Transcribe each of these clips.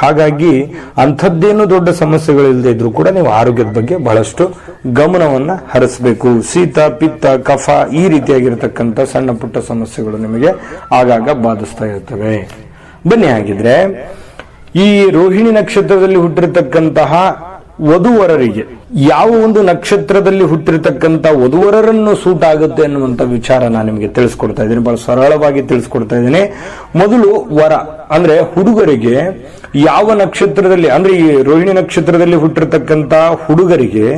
ಹಾಗಾಗಿ ಅಂಥದ್ದೇನು ದೊಡ್ಡ ಸಮಸ್ಯೆಗಳಿಲ್ಲದೆ ಇದ್ರೂ ಕೂಡ ನೀವು ಆರೋಗ್ಯದ ಬಗ್ಗೆ ಬಹಳಷ್ಟು ಗಮನವನ್ನ ಹರಿಸಬೇಕು. ಶೀತ, ಪಿತ್ತ, ಕಫ ಈ ರೀತಿಯಾಗಿರ್ತಕ್ಕಂಥ ಸಣ್ಣ ಪುಟ್ಟ ಸಮಸ್ಯೆಗಳು ನಿಮಗೆ ಆಗಾಗ ಬಾಧಿಸ್ತಾ ಇರ್ತವೆ. ಬನ್ನಿ ಹಾಗಿದ್ರೆ ಈ ರೋಹಿಣಿ ನಕ್ಷತ್ರದಲ್ಲಿ ಹುಟ್ಟಿರತಕ್ಕಂತಹ ವಧುವರರಿಗೆ. ಯಾವ ಒಂದು ನಕ್ಷತ್ರದಲ್ಲಿ ಹುಟ್ಟಿರತಕ್ಕಂತ ವಧುವರರನ್ನು ಸೂಟ್ ಆಗುತ್ತೆ ಅನ್ನುವಂಥ ವಿಚಾರ ನಾನು ನಿಮಗೆ ತಿಳಿಸ್ಕೊಡ್ತಾ ಇದ್ದೀನಿ. ಬಹಳ ಸರಳವಾಗಿ ತಿಳಿಸ್ಕೊಡ್ತಾ ಇದ್ದೀನಿ. ಮೊದಲು ವರ, ಅಂದ್ರೆ ಹುಡುಗರಿಗೆ ಯಾವ ನಕ್ಷತ್ರದಲ್ಲಿ, ಅಂದ್ರೆ ಈ ರೋಹಿಣಿ ನಕ್ಷತ್ರದಲ್ಲಿ ಹುಟ್ಟಿರತಕ್ಕಂತ ಹುಡುಗರಿಗೆ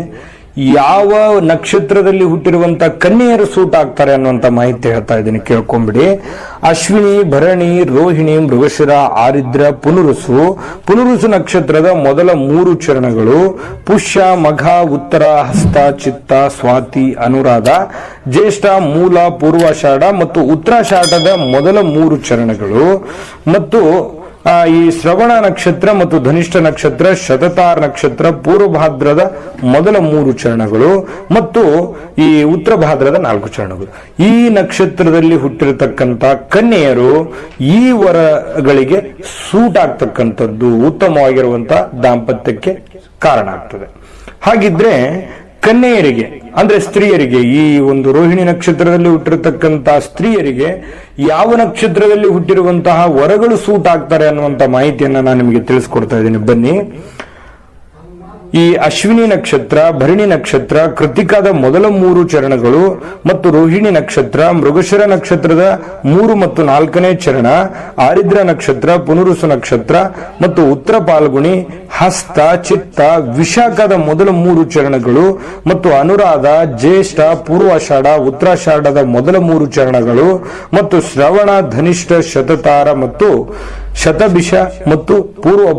ಯಾವ ನಕ್ಷತ್ರದಲ್ಲಿ ಹುಟ್ಟಿರುವಂತ ಕನ್ಯೆಯರು ಸೂಟ್ ಆಗ್ತಾರೆ ಅನ್ನುವಂತ ಮಾಹಿತಿ ಹೇಳ್ತಾ ಇದ್ದೀನಿ, ಕೇಳ್ಕೊಂಬಿಡಿ. ಅಶ್ವಿನಿ, ಭರಣಿ, ರೋಹಿಣಿ, ಮೃಗಶಿರ, ಆರಿದ್ರ, ಪುನರುಸು. ಪುನರುಸು ನಕ್ಷತ್ರದ ಮೊದಲ ಮೂರು ಚರಣಗಳು. ಪುಷ್ಯ, ಮಘ, ಉತ್ತರ, ಹಸ್ತ, ಚಿತ್ತ, ಸ್ವಾತಿ, ಅನುರಾಧ, ಜ್ಯೇಷ್ಠ, ಮೂಲ, ಪೂರ್ವಾಷಾಢ ಮತ್ತು ಉತ್ತರಾಷಾಢದ ಮೊದಲ ಮೂರು ಚರಣಗಳು. ಮತ್ತು ಈ ಶ್ರವಣ ನಕ್ಷತ್ರ ಮತ್ತು ಧನಿಷ್ಠ ನಕ್ಷತ್ರ, ಶತತಾರ ನಕ್ಷತ್ರ, ಪೂರ್ವಭಾದ್ರದ ಮೊದಲ ಮೂರು ಚರಣಗಳು ಮತ್ತು ಈ ಉತ್ತರ ಭಾದ್ರದ ನಾಲ್ಕು ಚರಣಗಳು. ಈ ನಕ್ಷತ್ರದಲ್ಲಿ ಹುಟ್ಟಿರತಕ್ಕಂಥ ಕನ್ಯೆಯರು ಈ ವರಗಳಿಗೆ ಸೂಟ್ ಆಗ್ತಕ್ಕಂಥದ್ದು ಉತ್ತಮವಾಗಿರುವಂತಹ ದಾಂಪತ್ಯಕ್ಕೆ ಕಾರಣ ಆಗ್ತದೆ. ಹಾಗಿದ್ರೆ ಕನ್ಯೆಯರಿಗೆ, ಅಂದ್ರೆ ಸ್ತ್ರೀಯರಿಗೆ, ಈ ಒಂದು ರೋಹಿಣಿ ನಕ್ಷತ್ರದಲ್ಲಿ ಹುಟ್ಟಿರತಕ್ಕಂತಹ ಸ್ತ್ರೀಯರಿಗೆ ಯಾವ ನಕ್ಷತ್ರದಲ್ಲಿ ಹುಟ್ಟಿರುವಂತಹ ವರಗಳು ಸೂಟ್ ಆಗ್ತಾರೆ ಅನ್ನುವಂತ ಮಾಹಿತಿಯನ್ನ ನಾನು ನಿಮಗೆ ತಿಳಿಸ್ಕೊಡ್ತಾ ಇದ್ದೀನಿ. ಬನ್ನಿ. ಈ ಅಶ್ವಿನಿ ನಕ್ಷತ್ರ, ಭರಣಿ ನಕ್ಷತ್ರ, ಕೃತಿಕಾದ ಮೊದಲ ಮೂರು ಚರಣಗಳು ಮತ್ತು ರೋಹಿಣಿ ನಕ್ಷತ್ರ, ಮೃಗಶಿರ ನಕ್ಷತ್ರದ ಮೂರು ಮತ್ತು ನಾಲ್ಕನೇ ಚರಣ, ಆರಿದ್ರ ನಕ್ಷತ್ರ, ಪುನರುಸು ನಕ್ಷತ್ರ ಮತ್ತು ಉತ್ತರ ಪಾಲ್ಗುಣಿ ಹಸ್ತ, ಚಿತ್ತ, ವಿಶಾಖದ ಮೊದಲ ಮೂರು ಚರಣಗಳು ಮತ್ತು ಅನುರಾಧ, ಜ್ಯೇಷ್ಠ, ಪೂರ್ವಾಷಾಢ, ಉತ್ತರಾಷಾಢದ ಮೊದಲ ಮೂರು ಚರಣಗಳು ಮತ್ತು ಶ್ರವಣ, ಧನಿಷ್ಠ, ಶತತಾರ ಮತ್ತು ಶತಭಿಷ ಮತ್ತು ಪೂರ್ವ